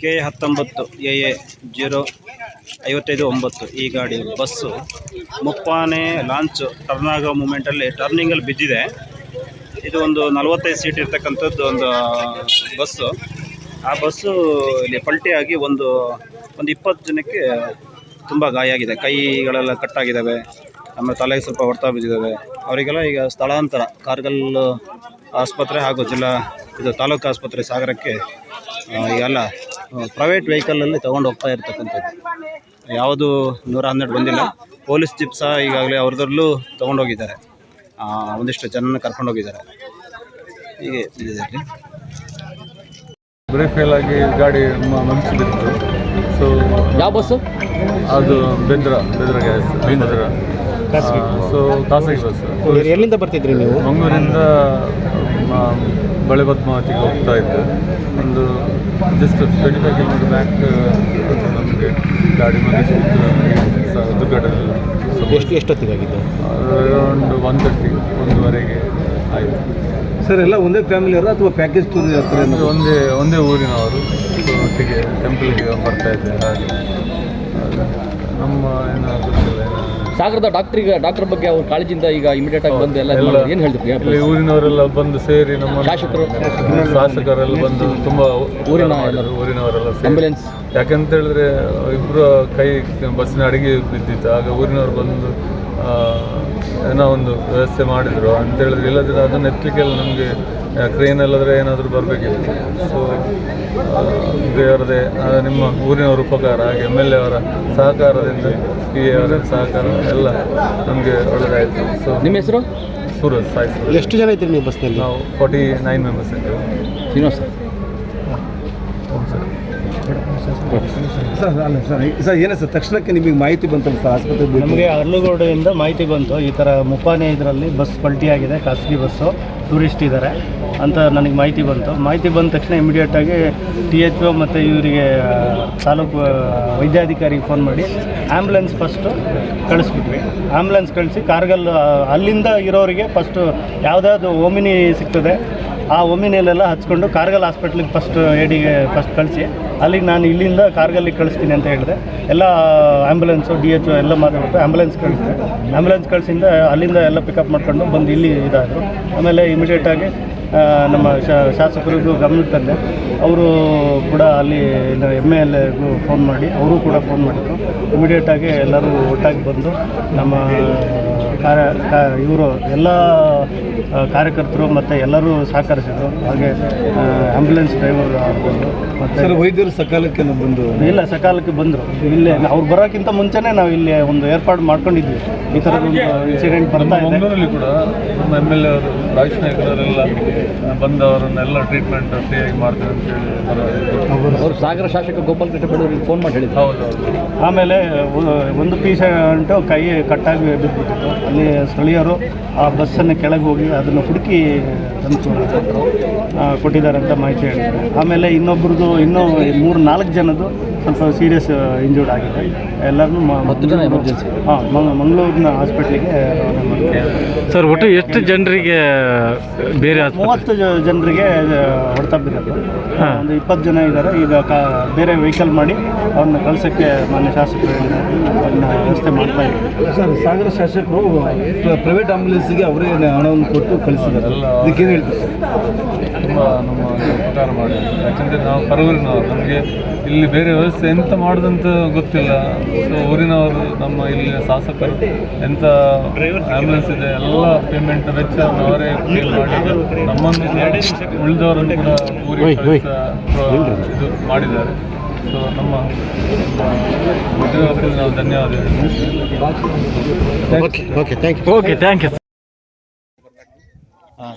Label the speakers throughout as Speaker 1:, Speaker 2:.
Speaker 1: K ಹತ್ತೊಂಬತ್ತು A A zero ಐವತ್ತೈದು ಒಂಬತ್ತು ಈ ಗಾಡಿ ಬಸ್ಸು. ಮುಪ್ಪಾನೆ ಲಾಂಚ್ ಟರ್ನ್ ಆಗೋ ಮೂಮೆಂಟಲ್ಲಿ ಟರ್ನಿಂಗಲ್ಲಿ ಬಿದ್ದಿದೆ. ಇದು ಒಂದು ನಲವತ್ತೈದು ಸೀಟ್ ಇರ್ತಕ್ಕಂಥದ್ದು ಒಂದು ಬಸ್ಸು. ಆ ಬಸ್ಸು ಇಲ್ಲಿ ಪಲ್ಟಿಯಾಗಿ ಒಂದು ಒಂದು ಇಪ್ಪತ್ತು ಜನಕ್ಕೆ ತುಂಬ ಗಾಯ ಆಗಿದೆ ಕೈಗಳೆಲ್ಲ ಕಟ್ಟಾಗಿದ್ದಾವೆ. ಆಮೇಲೆ ತಲೆಗೆ ಸ್ವಲ್ಪ ಹೊಡೆತ ಬಿದ್ದಿದ್ದಾವೆ. ಅವರಿಗೆಲ್ಲ ಈಗ ಸ್ಥಳಾಂತರ ಕಾರ್ಗಲ್ ಆಸ್ಪತ್ರೆ ಹಾಗೂ ಜಿಲ್ಲಾ ಇದು ತಾಲೂಕು ಆಸ್ಪತ್ರೆ ಸಾಗರಕ್ಕೆ ಎಲ್ಲ ಈಗೆಲ್ಲ ಪ್ರೈವೇಟ್ ವೆಹಿಕಲಲ್ಲಿ ತೊಗೊಂಡು ಹೋಗ್ತಾ ಇರ್ತಕ್ಕಂಥದ್ದು. ಯಾವುದು ನೂರ ಹನ್ನೆರಡು ಬಂದಿಲ್ಲ. ಪೊಲೀಸ್ ಜಿಪ್ ಸಹ ಈಗಾಗಲೇ ಅವ್ರದ್ರಲ್ಲೂ ತೊಗೊಂಡೋಗಿದ್ದಾರೆ ಒಂದಿಷ್ಟು ಜನನ ಕರ್ಕೊಂಡೋಗಿದ್ದಾರೆ ಹೀಗೆ ಇದರಲ್ಲಿ.
Speaker 2: ಬ್ರೇಕ್ ಫೇಲ್ ಆಗಿ ಗಾಡಿ ಮಂಚು ಬಿತ್ತು ಸೊ
Speaker 3: ಯಾವ ಬಸ್ಸು
Speaker 2: ಅದು ಬೆದ್ರ ಬೆದ್ರ ಗ್ಯಾಸ್ ಬೆದ್ರ ಸೊ ಖಾಸಗಿ ಬಸ್
Speaker 3: ಎಲ್ಲಿಂದ ಬರ್ತಿದ್ರಿ ನೀವು?
Speaker 2: ಮಂಗಳೂರಿಂದ ಬಳೆ ಪದ್ಮಾವತಿಗೆ ಹೋಗ್ತಾ ಇದ್ದೆ. ಒಂದು just twenty five kilometer back ನಮಗೆ ಗಾಡಿ ಮಧ್ಯೆ ದುರ್ಘಟನೆ.
Speaker 3: ಎಷ್ಟು ಎಷ್ಟೊತ್ತಿಗಾಗಿದ್ದು?
Speaker 2: ಅರೌಂಡ್ ಒನ್ ತರ್ಟಿ ಒಂದುವರೆಗೆ ಆಯಿತು.
Speaker 4: ಸರ್ ಎಲ್ಲ ಒಂದೇ ಫ್ಯಾಮಿಲಿ ಅವರ ಅಥವಾ ಪ್ಯಾಕೇಜ್ ಟೂರ್ ಅಂದರೆ
Speaker 2: ಒಂದೇ ಒಂದೇ ಊರಿನವರು. ಒಟ್ಟಿಗೆ ಟೆಂಪಲ್ಗೆ ಬರ್ತಾ ಇದ್ದೆ ಹಾಗೆ. ನಮ್ಮ ಏನೋ ಗೊತ್ತಿಲ್ಲ ಏನೋ.
Speaker 3: ಸಾಗರದ ಡಾಕ್ಟ್ರಿಗೆ ಡಾಕ್ಟರ್ ಬಗ್ಗೆ ಅವ್ರ ಕಾಳಜಿಯಿಂದ ಈಗ ಇಮಿಡಿಯೇಟ್ ಆಗಿ ಬಂದು ಎಲ್ಲ ಏನು ಹೇಳ್ತೀವಿ
Speaker 2: ಊರಿನವರೆಲ್ಲ ಬಂದು ಸೇರಿ ನಮ್ಮ
Speaker 3: ಶಾಸಕರು?
Speaker 2: ಶಾಸಕರೆಲ್ಲ ಬಂದು ತುಂಬಾ
Speaker 3: ಊರಿನ.
Speaker 2: ಊರಿನವರೆಲ್ಲ ಆಂಬುಲೆನ್ಸ್
Speaker 3: ಆಂಬ್ಯುಲೆನ್ಸ್
Speaker 2: ಯಾಕಂತ ಹೇಳಿದ್ರೆ ಇಬ್ರು ಕೈ ಬಸ್ಸಿನ ಅಡಿಗೆ ಬಿದ್ದಿತ್ತು. ಆಗ ಊರಿನವರು ಬಂದು ಏನೋ ಒಂದು ವ್ಯವಸ್ಥೆ ಮಾಡಿದ್ರು ಅಂತ ಹೇಳಿದ್ರೆ. ಇಲ್ಲದಿಲ್ಲ ಅದನ್ನು ಎತ್ತಲಿಕ್ಕೆಲ್ಲ ನಮಗೆ ಕ್ರೇನ್ ಎಲ್ಲದ್ರೆ ಏನಾದರೂ ಬರಬೇಕಿತ್ತು. ಸೊ ದೇವರದೇ ನಿಮ್ಮ ಊರಿನವರ ಉಪಕಾರ ಹಾಗೆ ಎಂ ಎಲ್ ಎ ಅವರ ಸಹಕಾರದಿಂದ ಪಿ ಎ ಅವರ ಸಹಕಾರ ಎಲ್ಲ ನಮಗೆ ಒಳ್ಳೆಯದಾಯಿತು ಸೊ
Speaker 3: ನಿಮ್ಮ ಹೆಸರು?
Speaker 2: ಸೂರಜ್ ಸಾಯಿ ಸೂರಜ್.
Speaker 3: ಎಷ್ಟು ಜನ ಇದ್ದೀರಿ ನೀವು ಬಸ್ನಲ್ಲಿ?
Speaker 2: ನಾವು ಫಾರ್ಟಿ ನೈನ್ ಮೆಂಬರ್ಸ್ ಇದ್ದೀವಿ.
Speaker 3: ಶ್ರೀನಿವಾಸ್
Speaker 2: ಸರ್.
Speaker 4: ಸರ್, ಅಲ್ಲ, ಸರ್ ಸರ್, ಏನೇ ಸರ್, ತಕ್ಷಣಕ್ಕೆ ನಿಮಗೆ ಮಾಹಿತಿ ಬಂತು ಸರ್, ಆಸ್ಪತ್ರೆ
Speaker 5: ನಮಗೆ ಅರ್ಲುಗೋಡೆಯಿಂದ ಮಾಹಿತಿ ಬಂತು. ಈ ಥರ ಮುಪ್ಪಾನೆ ಇದರಲ್ಲಿ ಬಸ್ ಪಲ್ಟಿಯಾಗಿದೆ ಖಾಸಗಿ ಬಸ್ಸು, ಟೂರಿಸ್ಟ್ ಇದ್ದಾರೆ ಅಂತ ನನಗೆ ಮಾಹಿತಿ ಬಂತು. ಮಾಹಿತಿ ಬಂದ ತಕ್ಷಣ ಇಮಿಡಿಯೇಟಾಗಿ ಟಿ ಎಚ್ ಒ ಮತ್ತು ಇವರಿಗೆ ತಾಲೂಕು ವೈದ್ಯಾಧಿಕಾರಿಗೆ ಫೋನ್ ಮಾಡಿ ಆ್ಯಂಬುಲೆನ್ಸ್ ಫಸ್ಟು ಕಳಿಸ್ಬಿಟ್ವಿ. ಆ್ಯಂಬುಲೆನ್ಸ್ ಕಳಿಸಿ ಕಾರ್ಗಲ್ ಅಲ್ಲಿಂದ ಇರೋರಿಗೆ ಫಸ್ಟು ಯಾವುದಾದ್ರು ಓಮಿನಿ ಸಿಗ್ತದೆ ಆ ಒಮಿನಿಯಲ್ಲೆಲ್ಲ ಹಚ್ಕೊಂಡು ಕಾರ್ಗಲ್ ಹಾಸ್ಪಿಟ್ಲಿಗೆ ಫಸ್ಟ್ ಏಡಿಗೆ ಫಸ್ಟ್ ಕಳಿಸಿ. ಅಲ್ಲಿಗೆ ನಾನು ಇಲ್ಲಿಂದ ಕಾರ್ಗಲ್ಲಿಗೆ ಕಳಿಸ್ತೀನಿ ಅಂತ ಹೇಳಿದೆ. ಎಲ್ಲ ಆ್ಯಂಬುಲೆನ್ಸು ಡಿ ಎಚ್ ಎಲ್ಲ ಮಾತಾಡ್ಬಿಟ್ಟು ಆ್ಯಂಬುಲೆನ್ಸ್ ಕಳಿಸಿದೆ ಆ್ಯಂಬುಲೆನ್ಸ್ ಕಳಿಸಿಂದ ಅಲ್ಲಿಂದ ಎಲ್ಲ ಪಿಕಪ್ ಮಾಡ್ಕೊಂಡು ಬಂದು ಇಲ್ಲಿ ಇದಾದರು. ಆಮೇಲೆ ಇಮಿಡಿಯೇಟಾಗಿ ನಮ್ಮ ಶಾ- ಶಾಸಕರಿಗೂ ಗಮನಕ್ಕೆ ತಂದೆ ಅವರು ಕೂಡ ಅಲ್ಲಿ ಎಂ ಎಲ್ ಎಗೂ ಫೋನ್ ಮಾಡಿ ಅವರು ಕೂಡ ಫೋನ್ ಮಾಡಿದ್ರು. ಇಮಿಡಿಯೇಟಾಗಿ ಎಲ್ಲರೂ ಒಟ್ಟಾಗಿ ಬಂದು ನಮ್ಮ ಕಾರ್ಯ ಇವರು ಎಲ್ಲ ಕಾರ್ಯಕರ್ತರು ಮತ್ತು ಎಲ್ಲರೂ ಸಹಕರಿಸಿದರು. ಹಾಗೆ ಆ್ಯಂಬುಲೆನ್ಸ್ ಡ್ರೈವರ್ ಆಗ್ಬೋದು ಮತ್ತು
Speaker 4: ಸರ್ ವೈದ್ಯರು ಸಕಾಲಕ್ಕೆ ನಾವು ಬಂದು
Speaker 5: ಇಲ್ಲ ಸಕಾಲಕ್ಕೆ ಬಂದರು. ಇಲ್ಲೇ ಅವ್ರು ಬರೋಕ್ಕಿಂತ ಮುಂಚೆನೇ ನಾವು ಇಲ್ಲಿ ಒಂದು ಏರ್ಪಾಡು ಮಾಡ್ಕೊಂಡಿದ್ವಿ. ಈ ಥರದ ಒಂದು ಇನ್ಸಿಡೆಂಟ್ ಬರ್ತಾ ಇದೆ.
Speaker 2: ಕೂಡ ನಮ್ಮ ಎಂ ಎಲ್ ಎ ಅವರು ರಾಜೇಶ್ ನಾಯ್ಕರವರೆಲ್ಲ ಬಂದವರನ್ನೆಲ್ಲ ಟ್ರೀಟ್ಮೆಂಟ್ ಫ್ರೀಯಾಗಿ ಮಾಡ್ತಾರೆ ಅಂತ ಹೇಳಿ.
Speaker 3: ಅವರು ಸಾಗರ ಶಾಸಕ ಗೋಪಾಲ್ ಕೃಷ್ಣ ಫೋನ್ ಮಾಡಿ ಹೇಳಿದ್ರು
Speaker 2: ಹೌದು ಹೌದು.
Speaker 5: ಆಮೇಲೆ ಒಂದು ಪೀಸ ಅಂಟು ಕೈ ಕಟ್ಟಾಗಿ ಬಿದ್ದುಬಿಟ್ಟಿತ್ತು ಅಲ್ಲಿ ಸ್ಥಳೀಯರು ಆ ಬಸ್ಸನ್ನು ಕೆಳಗೆ ಹೋಗಿ ಅದನ್ನು ಹುಡುಕಿ ತಂದು ಕೊಟ್ಟಿದ್ದಾರೆ ಅಂತ ಮಾಹಿತಿ ಹೇಳಿದ್ದಾರೆ. ಆಮೇಲೆ ಇನ್ನೊಬ್ರದ್ದು ಇನ್ನೂ ಮೂರು ನಾಲ್ಕು ಜನದ್ದು ಸ್ವಲ್ಪ ಸೀರಿಯಸ್ ಇಂಜೂರ್ಡ್ ಆಗಿದೆ ಎಲ್ಲರನ್ನೂ
Speaker 3: ಹತ್ತು ಜನ emergency.
Speaker 5: ಹಾಂ ಮಂಗಳೂರಿನ ಹಾಸ್ಪಿಟ್ಲಿಗೆ ರವಾನೆ
Speaker 6: ಸರ್ ಒಟ್ಟು ಎಷ್ಟು ಜನರಿಗೆ ಬೇರೆ ಆಸ್ಪತ್ರೆ?
Speaker 5: ಮೂವತ್ತು ಜನರಿಗೆ ಹೊಡೆತ ಬಿದ್ದಿದೆ ಒಂದು ಇಪ್ಪತ್ತು ಜನ ಇದ್ದಾರೆ ಈಗ ಕಾ ಬೇರೆ ವೆಹಿಕಲ್ ಮಾಡಿ ಅವ್ರನ್ನ ಕಳ್ಸೋಕ್ಕೆ ಮಾನ್ಯ ಶಾಸಕರು ಅದನ್ನು ವ್ಯವಸ್ಥೆ ಮಾಡ್ತಾ ಇದ್ದಾರೆ.
Speaker 4: ಸರ್ ಸಾಗರ ಶಾಸಕರು ಪ್ರೈವೇಟ್ ಆಂಬುಲೆನ್ಸ್ಗೆ ಅವರೇ ಹಣವನ್ನು ಕೊಟ್ಟು ಕಳಿಸಿದ್ದಾರೆ.
Speaker 2: ಎಲ್ಲ
Speaker 4: ಇದಕ್ಕೇನು ಹೇಳ್ತಾರೆ? ಸರ್
Speaker 2: ತುಂಬ ನಮ್ಮ ಉಪಕಾರ ಮಾಡಿ ಯಾಕಂದರೆ ನಾವು ಪರವೂರಿನವರು ನಮಗೆ ಇಲ್ಲಿ ಬೇರೆ ವ್ಯವಸ್ಥೆ ಎಂತ ಮಾಡೋದಂತ ಗೊತ್ತಿಲ್ಲ. ಸೊ ಊರಿನವರು ನಮ್ಮ ಇಲ್ಲಿ ಶಾಸಕರು ಎಂಥ ಆ್ಯಂಬುಲೆನ್ಸ್ ಇದೆ ಎಲ್ಲ ಪೇಮೆಂಟ್ ವೆಚ್ಚ ಅವರೇ ಪೇ ಮಾಡಿ ನಮ್ಮನ್ನು ಉಳಿದವರನ್ನು ಕೂಡ ಊರಿಗೆ ಕಳಿಸ ಇದು ಮಾಡಿದ್ದಾರೆ. ಸೊ ನಮ್ಮ ಉದ್ಯೋಗಕ್ಕೆ ನಾವು ಧನ್ಯವಾದ
Speaker 3: okay thank
Speaker 6: you okay thank
Speaker 1: you ಹಾಂ.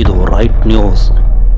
Speaker 7: ಇದು ರೈಟ್ ನ್ಯೂಸ್